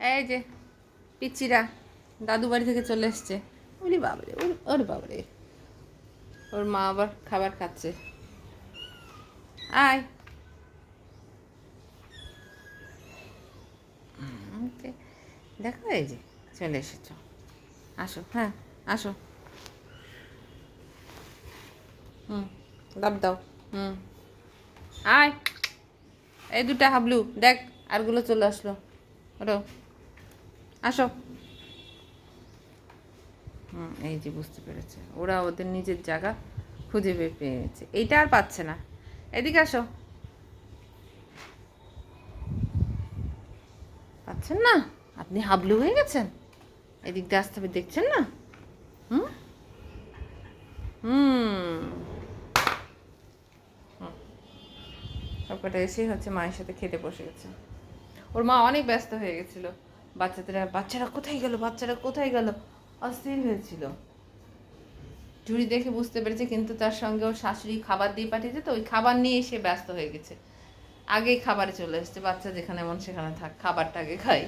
এই যে, পিচ্চিরা দাদু বাড়ি থেকে চলে এসছে। ওরে বাবারে ওরে বাবারে। ওর মা আবার খাবার খাচ্ছে। আয়। দেখো এই যে, চলে এসেছ। আসো হ্যাঁ আসো। হুম, দাব দাও। হুম। আয়। এই দুটা হাবলু, দেখ আরগুলো চলে আসলো। ওরো আসো। হুম, এই যে বুঝতে পেরেছে। ওরা ওদের নিজের জায়গা খুঁজে পেয়ে পেয়েছে এইটা আর পাচ্ছে না। এদিকে আসো। পাচ্ছেন না? আপনি হাবলু হয়ে গেছেন? এদিক দিয়ে আসতে হবে, দেখছেন না? হুম। হুম। সবকটা এসেই হচ্ছে মায়ের সাথে খেতে বসে গেছে। ওর মা অনেক ব্যস্ত হয়ে গেছিল। বাচ্চাদের বাচ্চারা কোথায় গেল? বাচ্চারা কোথায় গেল? অস্থির হয়েছিল। ঝুড়ি দেখে বুঝতে পেরেছে কিন্তু তার সঙ্গে ও শাশুড়ি খাবার দিয়ে পাঠিয়েছে তো ওই খাবার নিয়ে সে ব্যস্ত হয়ে গেছে। আগেই খাবারে চলে এসছে। বাচ্চা যেখানে মন সেখানে থাক। খাবারটা আগে খাই।